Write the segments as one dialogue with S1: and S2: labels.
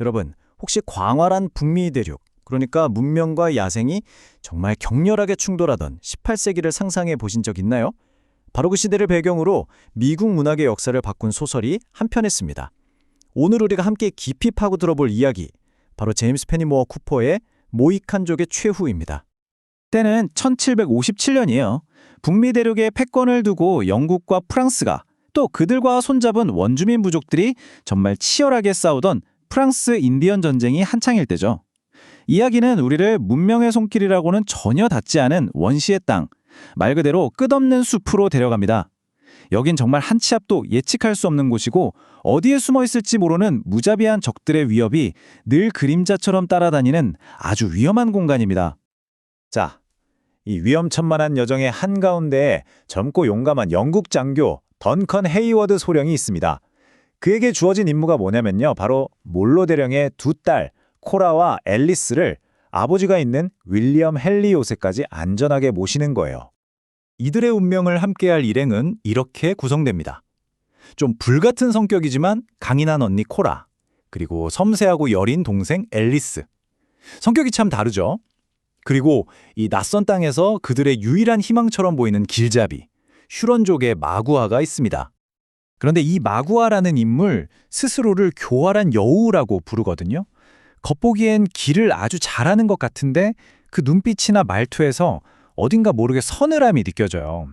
S1: 여러분, 혹시 광활한 북미 대륙, 그러니까 문명과 야생이 정말 격렬하게 충돌하던 18세기를 상상해 보신 적 있나요? 바로 그 시대를 배경으로 미국 문학의 역사를 바꾼 소설이 한편 했습니다. 오늘 우리가 함께 깊이 파고 들어볼 이야기, 바로 제임스 페니모어 쿠퍼의 모이칸족의 최후입니다. 때는 1757년이에요. 북미 대륙에 패권을 두고 영국과 프랑스가 또 그들과 손잡은 원주민 부족들이 정말 치열하게 싸우던 프랑스 인디언 전쟁이 한창일 때죠. 이야기는 우리를 문명의 손길이라고는 전혀 닿지 않은 원시의 땅, 말 그대로 끝없는 숲으로 데려갑니다. 여긴 정말 한치 앞도 예측할 수 없는 곳이고 어디에 숨어 있을지 모르는 무자비한 적들의 위협이 늘 그림자처럼 따라다니는 아주 위험한 공간입니다. 자, 이 위험천만한 여정의 한가운데에 젊고 용감한 영국 장교 던컨 헤이워드 소령이 있습니다. 그에게 주어진 임무가 뭐냐면요. 바로 몰로 대령의 두 딸 코라와 앨리스를 아버지가 있는 윌리엄 헨리 요새까지 안전하게 모시는 거예요. 이들의 운명을 함께할 일행은 이렇게 구성됩니다. 좀 불같은 성격이지만 강인한 언니 코라, 그리고 섬세하고 여린 동생 앨리스. 성격이 참 다르죠? 그리고 이 낯선 땅에서 그들의 유일한 희망처럼 보이는 길잡이, 슈런족의 마구아가 있습니다. 그런데 이 마구아라는 인물 스스로를 교활한 여우라고 부르거든요. 겉보기엔 길을 아주 잘하는 것 같은데 그 눈빛이나 말투에서 어딘가 모르게 서늘함이 느껴져요.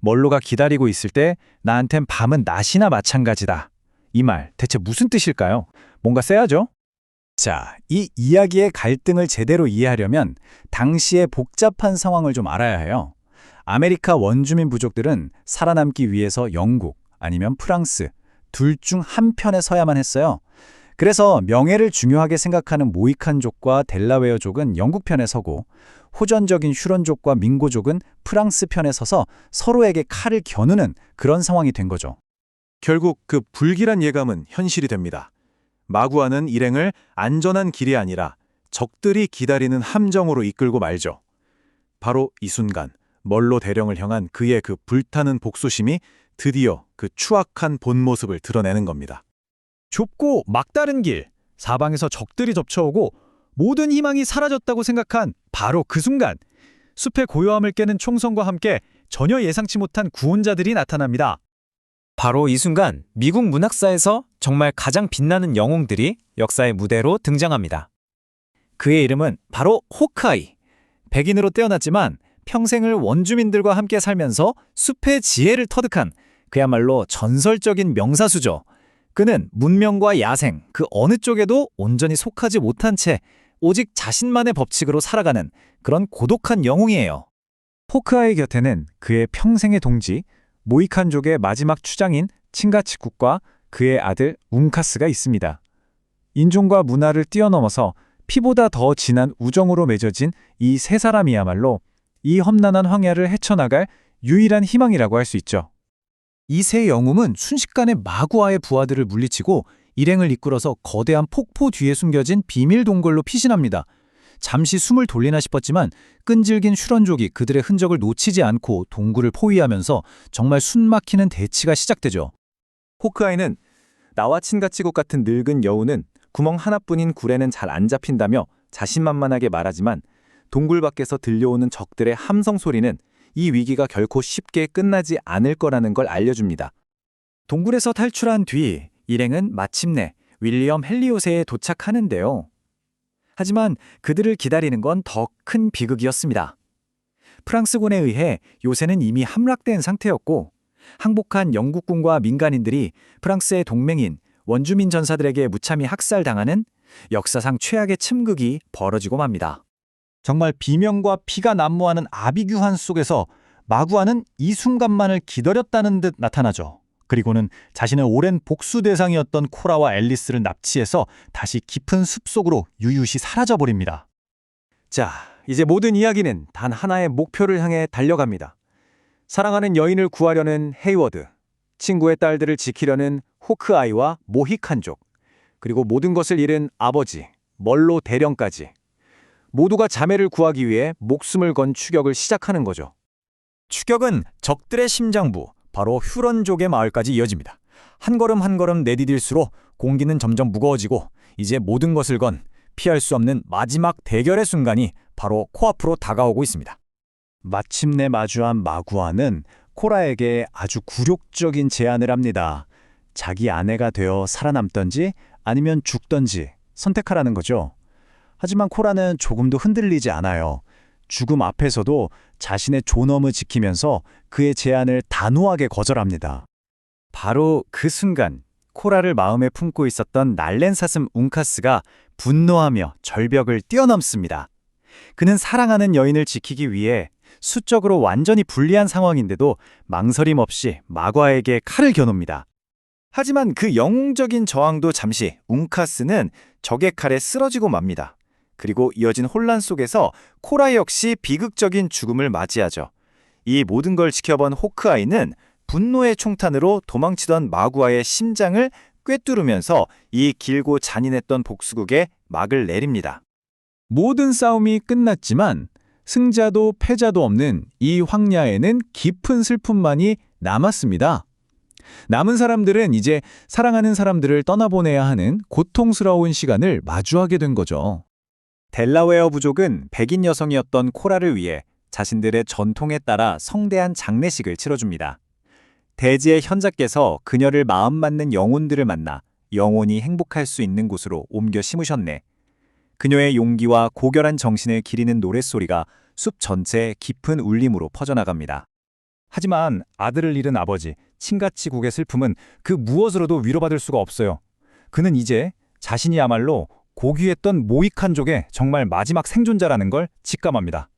S1: 멀로가 기다리고 있을 때 나한텐 밤은 낮이나 마찬가지다. 이 말 대체 무슨 뜻일까요? 뭔가 세야죠? 자, 이 이야기의 갈등을 제대로 이해하려면 당시의 복잡한 상황을 좀 알아야 해요. 아메리카 원주민 부족들은 살아남기 위해서 영국 아니면 프랑스 둘 중 한 편에 서야만 했어요. 그래서 명예를 중요하게 생각하는 모이칸족과 델라웨어족은 영국 편에 서고 호전적인 휴런족과 민고족은 프랑스 편에 서서 서로에게 칼을 겨누는 그런 상황이 된 거죠.
S2: 결국 그 불길한 예감은 현실이 됩니다. 마구아는 일행을 안전한 길이 아니라 적들이 기다리는 함정으로 이끌고 말죠. 바로 이 순간 멀로 대령을 향한 그의 그 불타는 복수심이 드디어 그 추악한 본 모습을 드러내는 겁니다.
S1: 좁고 막다른 길, 사방에서 적들이 접쳐오고 모든 희망이 사라졌다고 생각한 바로 그 순간 숲의 고요함을 깨는 총성과 함께 전혀 예상치 못한 구원자들이 나타납니다. 바로 이 순간 미국 문학사에서 정말 가장 빛나는 영웅들이 역사의 무대로 등장합니다. 그의 이름은 바로 호크아이. 백인으로 태어났지만 평생을 원주민들과 함께 살면서 숲의 지혜를 터득한 그야말로 전설적인 명사수죠. 그는 문명과 야생 그 어느 쪽에도 온전히 속하지 못한 채 오직 자신만의 법칙으로 살아가는 그런 고독한 영웅이에요. 포크아이 곁에는 그의 평생의 동지 모이칸족의 마지막 추장인 칭가치국과 그의 아들 웅카스가 있습니다. 인종과 문화를 뛰어넘어서 피보다 더 진한 우정으로 맺어진 이 세 사람이야말로 이 험난한 황야를 헤쳐나갈 유일한 희망이라고 할 수 있죠. 이 세 영웅은 순식간에 마구아의 부하들을 물리치고 일행을 이끌어서 거대한 폭포 뒤에 숨겨진 비밀 동굴로 피신합니다. 잠시 숨을 돌리나 싶었지만 끈질긴 슈런족이 그들의 흔적을 놓치지 않고 동굴을 포위하면서 정말 숨막히는 대치가 시작되죠.
S2: 호크아이는 나와 친가치국 같은 늙은 여우는 구멍 하나뿐인 굴에는 잘 안 잡힌다며 자신만만하게 말하지만 동굴 밖에서 들려오는 적들의 함성 소리는 이 위기가 결코 쉽게 끝나지 않을 거라는 걸 알려줍니다.
S1: 동굴에서 탈출한 뒤 일행은 마침내 윌리엄 헬리오세에 도착하는데요. 하지만 그들을 기다리는 건 더 큰 비극이었습니다. 프랑스군에 의해 요새는 이미 함락된 상태였고 항복한 영국군과 민간인들이 프랑스의 동맹인 원주민 전사들에게 무참히 학살당하는 역사상 최악의 침극이 벌어지고 맙니다. 정말 비명과 피가 난무하는 아비규환 속에서 마구아는 이 순간만을 기다렸다는 듯 나타나죠. 그리고는 자신의 오랜 복수 대상이었던 코라와 앨리스를 납치해서 다시 깊은 숲속으로 유유시 사라져버립니다.
S2: 자, 이제 모든 이야기는 단 하나의 목표를 향해 달려갑니다. 사랑하는 여인을 구하려는 헤이워드, 친구의 딸들을 지키려는 호크아이와 모히칸족, 그리고 모든 것을 잃은 아버지, 멀로 대령까지. 모두가 자매를 구하기 위해 목숨을 건 추격을 시작하는 거죠.
S1: 추격은 적들의 심장부, 바로 휴런족의 마을까지 이어집니다. 한 걸음 한 걸음 내디딜수록 공기는 점점 무거워지고
S3: 이제 모든 것을 건 피할 수 없는 마지막 대결의 순간이 바로 코앞으로 다가오고 있습니다.
S2: 마침내 마주한 마구아는 코라에게 아주 굴욕적인 제안을 합니다. 자기 아내가 되어 살아남던지 아니면 죽던지 선택하라는 거죠. 하지만 코라는 조금도 흔들리지 않아요. 죽음 앞에서도 자신의 존엄을 지키면서 그의 제안을 단호하게 거절합니다. 바로 그 순간 코라를 마음에 품고 있었던 날랜사슴 웅카스가 분노하며 절벽을 뛰어넘습니다. 그는 사랑하는 여인을 지키기 위해 수적으로 완전히 불리한 상황인데도 망설임 없이 마과에게 칼을 겨눕니다. 하지만 그 영웅적인 저항도 잠시 웅카스는 적의 칼에 쓰러지고 맙니다. 그리고 이어진 혼란 속에서 코라 역시 비극적인 죽음을 맞이하죠. 이 모든 걸 지켜본 호크아이는 분노의 총탄으로 도망치던 마구아의 심장을 꿰뚫으면서 이 길고 잔인했던 복수극에 막을 내립니다. 모든 싸움이 끝났지만 승자도 패자도 없는 이 황야에는 깊은 슬픔만이 남았습니다. 남은 사람들은 이제 사랑하는 사람들을 떠나보내야 하는 고통스러운 시간을 마주하게 된 거죠. 델라웨어 부족은 백인 여성이었던 코라를 위해 자신들의 전통에 따라 성대한 장례식을 치러줍니다. 대지의 현자께서 그녀를 마음 맞는 영혼들을 만나 영원히 행복할 수 있는 곳으로 옮겨 심으셨네. 그녀의 용기와 고결한 정신을 기리는 노랫소리가 숲 전체에 깊은 울림으로 퍼져나갑니다. 하지만 아들을 잃은 아버지, 친가치국의 슬픔은 그 무엇으로도 위로받을 수가 없어요. 그는 이제 자신이야말로 고귀했던 모이칸족의 정말 마지막 생존자라는 걸 직감합니다.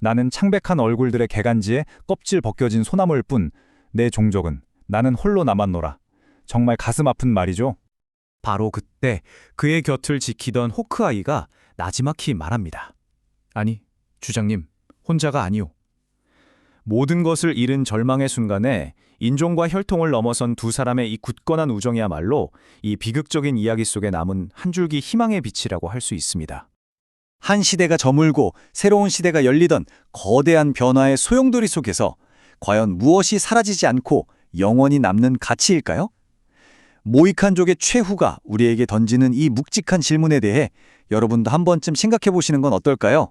S2: 나는 창백한 얼굴들의 개간지에 껍질 벗겨진 소나무일 뿐, 내 종족은 나는 홀로 남았노라. 정말 가슴 아픈 말이죠. 바로 그때 그의 곁을 지키던 호크아이가 나지막히 말합니다. 아니, 주장님, 혼자가 아니오. 모든 것을 잃은 절망의 순간에 인종과 혈통을 넘어선 두 사람의 이 굳건한 우정이야말로 이 비극적인 이야기 속에 남은 한 줄기 희망의 빛이라고 할 수 있습니다. 한 시대가 저물고 새로운 시대가 열리던 거대한 변화의 소용돌이 속에서 과연 무엇이 사라지지 않고 영원히 남는 가치일까요? 모이칸족의 최후가 우리에게 던지는 이 묵직한 질문에 대해 여러분도 한 번쯤 생각해 보시는 건 어떨까요?